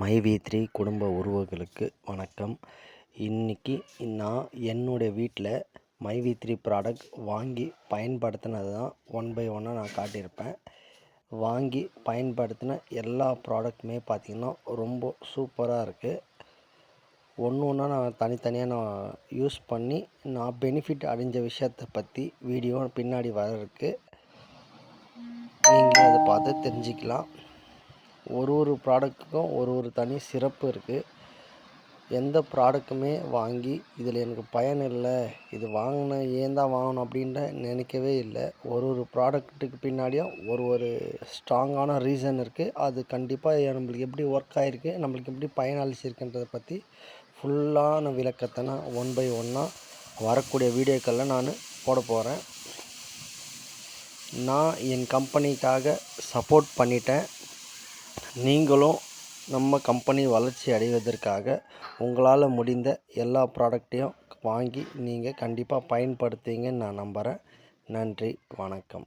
My we three குடும்ப உறவுகளுக்கு வணக்கம். இன்றைக்கி நான் என்னுடைய வீட்டில் மை வி த்ரீ ப்ராடக்ட் வாங்கி பயன்படுத்தினது தான் ஒன் பை ஒன்னாக நான் காட்டியிருப்பேன். வாங்கி பயன்படுத்தின எல்லா ப்ராடக்ட்டுமே பார்த்திங்கன்னா ரொம்ப சூப்பராக இருக்குது ஒன்று ஒன்றா நான் தனித்தனியாக நான் யூஸ் பண்ணி நான் பெனிஃபிட் அடைஞ்ச விஷயத்தை பற்றி வீடியோ பின்னாடி வர இருக்குது நீங்களே அதை பார்த்து தெரிஞ்சுக்கலாம். ஒரு ஒரு ப்ராடக்ட்டுக்கும் ஒரு ஒரு தனி சிறப்பு இருக்குது எந்த ப்ராடக்ட்டுமே வாங்கி இதில் எனக்கு பயன் இல்லை இது வாங்கின ஏன் தான் வாங்கணும்? அப்படின்ட்டு நினைக்கவே இல்லை. ஒரு ஒரு ப்ராடக்ட்டுக்கு பின்னாடியும் ஒரு ஒரு ஸ்ட்ராங்கான ரீசன் இருக்குது அது கண்டிப்பாக நம்மளுக்கு எப்படி ஒர்க் ஆகிருக்கு நம்மளுக்கு எப்படி பயன் அளிச்சிருக்குன்றதை பற்றி ஃபுல்லான விளக்கத்தை நான் ஒன் பை ஒன்னாக வரக்கூடிய வீடியோக்களில் நான் போட போகிறேன் நான் என் கம்பெனிக்காக சப்போர்ட் பண்ணிட்டேன். நீங்களும் நம்ம கம்பெனி வளர்ச்சி அடைவதற்காக உங்களால் முடிந்த எல்லா ப்ராடக்ட்டையும் வாங்கி நீங்கள் கண்டிப்பாக பயன்படுத்துவீங்கன்னு நான் நம்புகிறேன் நன்றி வணக்கம்.